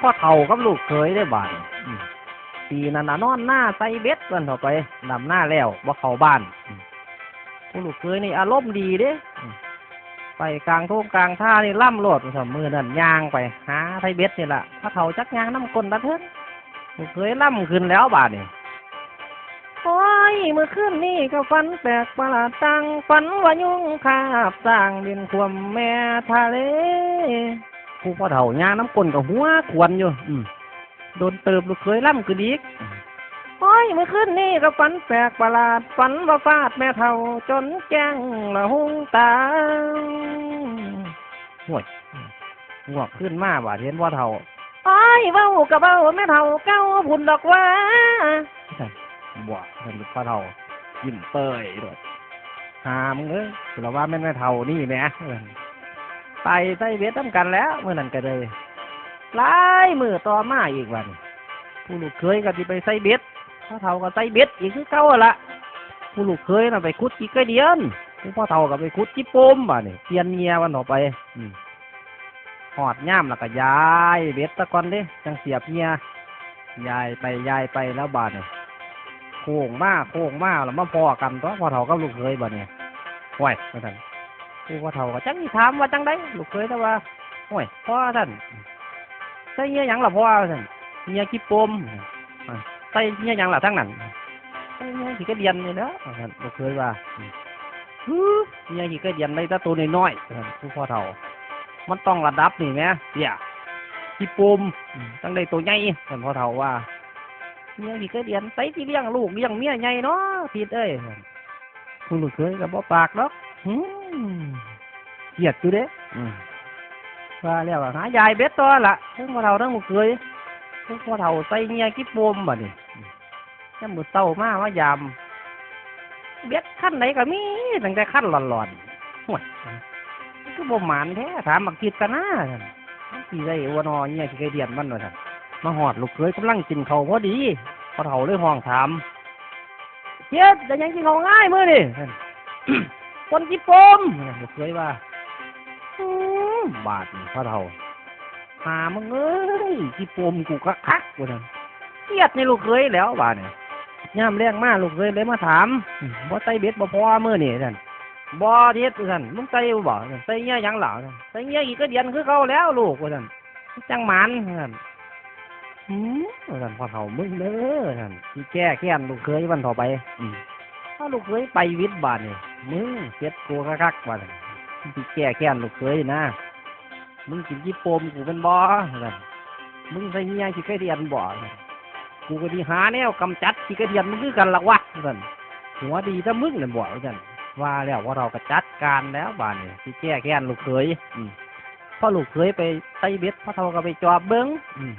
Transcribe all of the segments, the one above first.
พ่อเฒ่ากับลูกเคยได้บาดปีนั้นน่ะนอนหน้าใส่เบ็ดกันเข้าไปดำหน้าแล้วบ่าเขาบ้านผู้ลูกเคยนี่อารมณ์ดีเด้อไปกลางทุ่งกลางท่านี่ล่ำโลดสมมือนั่นยางไปหาไทเบ็ดนี่ล่ะพ่อเฒ่าจักยางน้ำกลนตะเถินลูกเคยล่ำขึ้นแล้วบาดนี่โอ้ยเมื่อคืนนี่ก็ฝันแปลกประหลาดตังฝันว่ายุ่งคาบสร้างดินควมแม่ทะเล ผู้พ่อเฒ่าย่างน้ำกลนกับหัวขวนอยู่อืมโดนเติบลูกเคยล่ำขึ้นอีกโอ้ยเมื่อคืนนี่ก็ฝันแปลกประหลาดฝันว่าฟาดแม่เฒ่าจนแจ้งละหุงตาห่วยงวกขึ้นมาบาดเห็นว่าเฒ่าโอ้ยเว้ากับเว้าแม่เฒ่าเก้าผุนดอกว่าบ่เห็นพ่อเฒ่ายิ้มเปยด้วยหามึงเอ้ยเราว่าแม่นแม่เฒ่านี่แหม่เอิ้น ไปใส่เบ็ดทำกันแล้วเมื่อนั้นก็เลยหลายมือต่อมาอีกวันผู้ลูกเคยก็สิไปใส่เบ็ดพ่อเฒ่าก็ใส่เบ็ดอีกคือเก่าละผู้ลูกเคยน่ะไปคุดกี่กระเดียนผู้พ่อเฒ่าก็ไปคุดกี่ปมบ่เนี่ยเปลี่ยนเงียวันออกไปอืหอดย่ามแล้วก็ย้ายเบ็ดตะกอนด้จังเสียบเงียยายไปยายไปแล้วบาดนี่ยโค้งมาโค้งมาแล้วมาพอกันตัวพ่อเฒ่ากับลูกเคยบ่เนี่ยห่วยว่าซั่น ผู้พ่อเฒ่าก็จังสิถามว่าจังไดลูกเคยแต่ว่าโอ้ยพ่อท่านใส่เงี้ยหยังล่ะพ่อท่านเงี้ยขี้ปมอ่าใส่เงี้ยหยังล่ะทั้งนั้นใส่เงี้ยขี้กระเดียนนี่เด้อท่านลูกเคยว่าฮือเงี้ยขี้กระเดียนในตะตัวน้อยๆท่านผู้พ่อเฒ่า มันต้องระดับนี่แหมเตี้ยขี้ปมอืมจังได้ตัวใหญ่ท่านพ่อเฒ่าว่าเงี้ยขี้กระเดียนใส่ที่เลี้ยงลูกเลี้ยงเมียใหญ่เนาะผิดเอ้ยผู้ลูกเคยก็บ่ปากดอกอืม เกลียดอยู่เด้อืมว่าแล้วก็หายายเบ็ดตัวละทั้งพ่อเฒ่าทั้งหมู่เคยทั้งพ่อเฒ่าใส่เงียกิ๊บโปมบัดนี้ยามมื้อเช้ามามายามเบ็ดขั้นไหนก็มีตั้งแต่ขั้นหลอนๆห่วยมันคือบ่หมานแท้ถามบักคิดกันนะท่านมันสิได้อวนอเงียสิไกเดียนมันว่าท่านมาฮอดลูกเคยกำลังกินข้าวพอดีพ่อเฒ่าเลยห้องถามเฮ็ดได้หยังกินข้าวง่ายมื้อนี่ท่าน คนญี่ปุ่นลูกเคยว่าบาทนี่พ่อเฒ่าหามึงเอ้ยญี่ปุ่นกูก็คักกูนั่นเครียดในลูกเคยแล้วบาทเนี่ย่ามแรงมากลูกเคยเลยมาถามบ่ไตเบ็ดบ่พอมื้อนี่ท่นบ่เฮ็ดท่นมึงไตบ่บ่ท่นไตเงี้ยยังหล่าไตเงี้ยอีกก็เดือนคือเก่าแล้วลูกว่าท่นจังหมันท่นหืมว่าท่นพ่อเฒ่ามึงเด้อท่านสิแก้แค้นลูกเคยวันต่อไป อืม ถ้าลูกเคยไปวิทย์บาทนี่มึงเจ็ดกูคักๆว่านมึงสิแก้แค้นลูกเคยนะ มึงกินยี่ปมกูเป็นบ่นั่นมึงใส่เมียขี้ไก่เดียนบ่กูก็ดีหาแนวกำจัดขี้ไก่เดียนมึงคือกันละวะนั่นหัวดีถ้ามึงนั่นบ่นั่นว่าแล้วว่าเราก็จัดการแล้วบาดนี่สิแก้แค้นลูกเคยอืมพอลูกเคยไปไต่เบ็ดพ่อเฒ่าก็ไปจอบเบิ้งอืม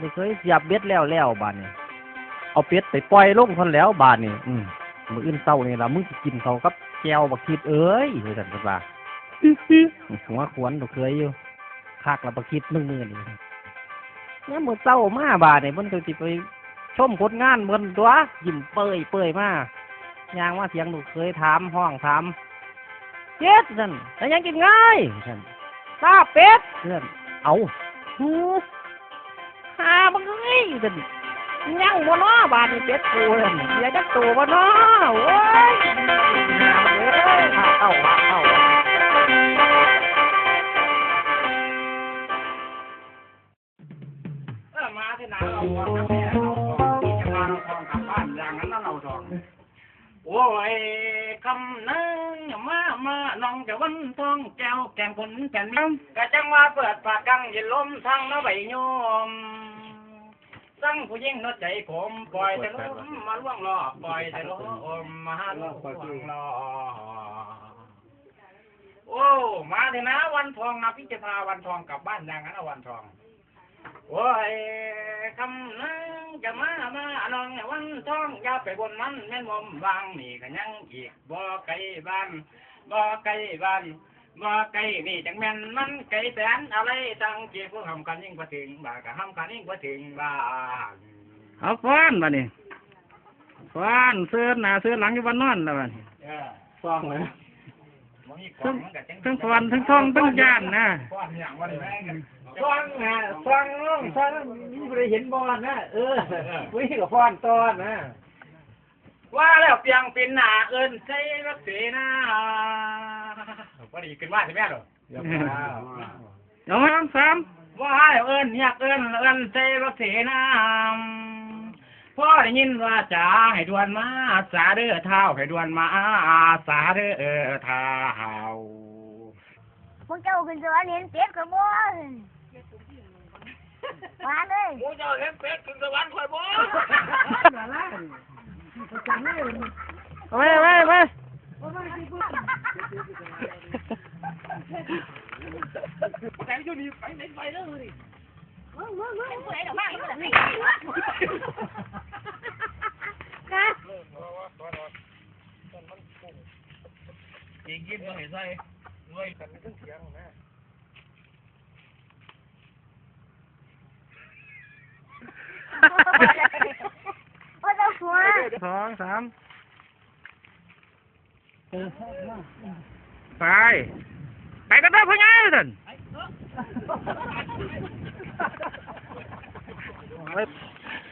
ลูกเคยเสียบเบ็ดแล้วแล้วบาดนี่ เอาเป็ดไปปล่อยลงคนแล้วบาดนี่อืมมืออื่นเช้านี่ละมึงสิกินเขากับแก้วบักคิดเอ้ยว่าซั่นเพิ่นว่าหัวขวนบ่เคยอยู่คักละบักคิดมึงมือนี่เนี่ยมือเช้ามาบาดนี่เพิ่นก็สิไปชมผลงานเพิ่นตัวยิ้มเปยเปยมายางมาเสียงลูเคยถามห้องถามเจ็ดซั่นแล้วยังกินง่ายซั่นลาบเป็ดซั่นเอาหูหาบังเอ้ยซั่น ยังบ่นาะบาดนี้เป็ดกูนั่นเสียจักตัวบ่นาะโอ้ยเอ้ยหาเข้าหาเข้าเออมาที่นาเราเอาแม่เอาของที่จะมาเราทองกลับบ้านอย่างนั้นเราทองโอ้ยคำนึงมามาน้องจะวันทองแก้วแกงผลแผ่นน้ำกะจังว่าเปิดปากกังย็นลมทางน้าใบโยม สั่งผู้หญิงนดใจผมปล่อยแต่ลมมาล่วงล้อปล่อยแต่ลมมาล่วงล้อโอ้มาเถอะนะวันทองนะพี่จะพาวันทองกลับบ้านอย่างนั้นวันทองโอ้ยคำนั้นจะมามาน้องวันทองอย่าไปบนมันแม่นมวางนี่ก็ยังอีกบ่ไกลบ้านบ่ไกลบ้าน ว่าไก่นี่จังแม่นมันไก่แสนอะไรตั้งเกี่ยวกับทำกันยิ่งกว่าถึงบ้านก็ทำกันยิ่งกว่าถึงบ้านเอาฟ้อนมาเนี่ยฟ้อนเสื้อหน้าเสื้อหลังอยู่บ้านนอนแล้วบ้านฟังเลยทั้งทั้งสวรรค์ทั้งท่องทั้งย่านนะฟังนะฟังน้องฟังนี่ไม่ได้เห็นบอลนะเออวิ่งกับฟอนตอนนะว่าแล้วเปียงเป็นหนาเอินใจรักเสนา ก็ดีขึ้นว่าใช่ไหมหรอเดี๋ยวมาเอามาสามว่าแล้วเอินอยากเอินเอินใจรักเสนาพ่อได้ยินว่าจ๋าให้ดวนมาสาเด้อเท้าให้ดวนมาสาเด้อเท้าพวกเจ้าขึ้นสวรรค์เห็นเป็ดกับบ่มาเลยกูจะเห็นเป็ดขึ้นสวรรค์คอยบ่เอาไปเอาไปเอาไปยิงยิ้มต้องเห็นใส่ด้วย ว่าเจ้าหัวสองสามไปไปกันได้พ่อใหญ่ท่าน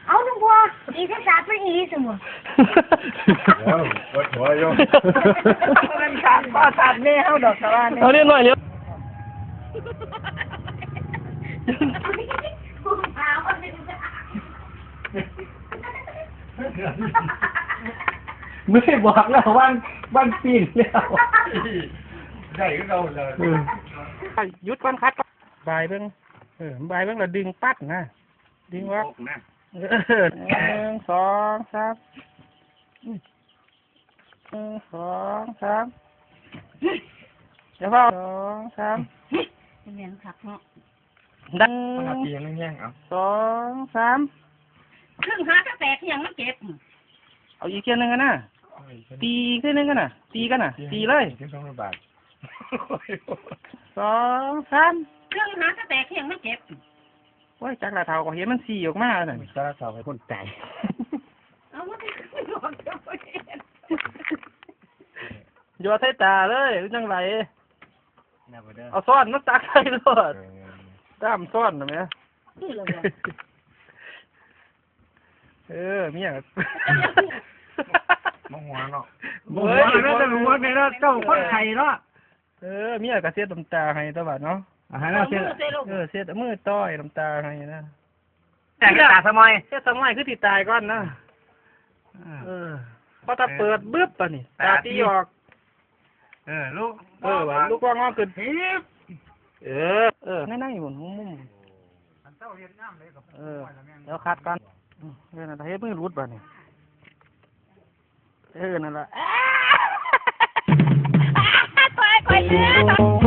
เอาทุกบัวอีกศาสตร์เป็นอีสมุนมันขาดป้าขาดแม่เฮาดอกสวรรค์เอาเรียนหน่อยเร็วไม่บอกแล้ววันวันปีนแล้วได้ก็เราเลยหยุดก่อนคัดก่อน บายเบิ่งเออบายเบิ่งแล้วดึงปัดนะดึงว่านะเออหนึ่งสองสามอืมหนึ่งสองสามเดี๋ยวพ่อสองสามเรียนขับเนาะดังปีนึงแย่งเอาสองสามครึ่งหาก็แตกยังมันเก็บ เอาอีกเทียนหนึ่งกันนะตีขึ้นหนึ่งกันนะตีกันนะตีเลยถึงสองร้อยบาทสองสาม ครึ่งหาก็แตกยังมันเก็บโอ้ยจากละเท่าก็เห็นมันสี่ออกมาแล้วน่ะสารสาวให้คนใจเอามาที่หลอกเจ้าเห็นโยนใส่ตาเลยเป็นจังไรนะบ่เด้อเอาซ่อนมาตักใส่รถตามซ่อนนะแม่นี่เลยเออเมียมองหัวเนาะเฮ้ยน่าจะรู้ว่าในเนาะเจ้าคนไข่เนาะเออเมียก็เสียน้ำตาให้ตะบัดเนาะ อาหารน่าเสียเออเสียมือต้อยน้ำตาให้นะแต่กตาสมัยเสียสมัยคือติตายก่อนนะเออพอถ้าเปิดบึ๊บปะนี่ตาตีออก เออลูกเออว่าลูกว่างอขึ้นเออ เออนั่นๆอยู่มุมมุมเออแล้วคัดกันอืมเออนั่นล่ะเฮ็ดมือรุดบ่นี่เออนั่นล่ะไปไปเลย